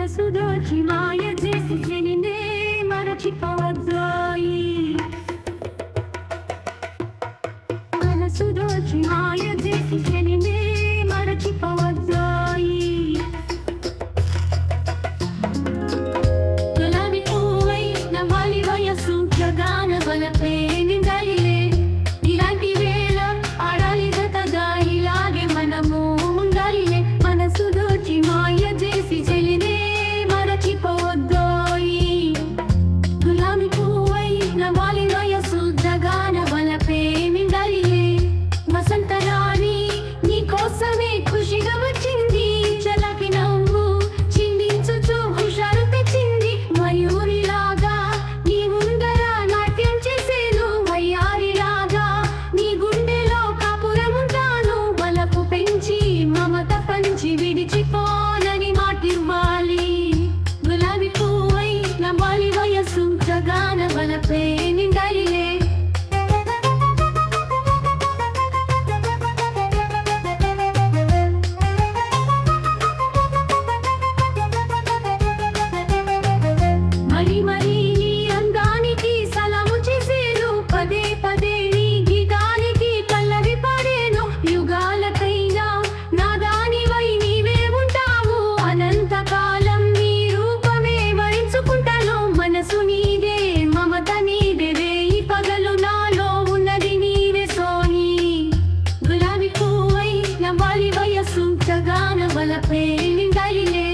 మనసు దోచి మాయ చేసి చెలినే మరచిపోవద్దోయి మనసు దోచి మాయ చేసి చెలినే మరచిపోవద్దోయి గులాబీ పువ్వై నవాలి వయసు గగాన వలపే తలపై నిండలిలే బల ప్రేమిందలిలే.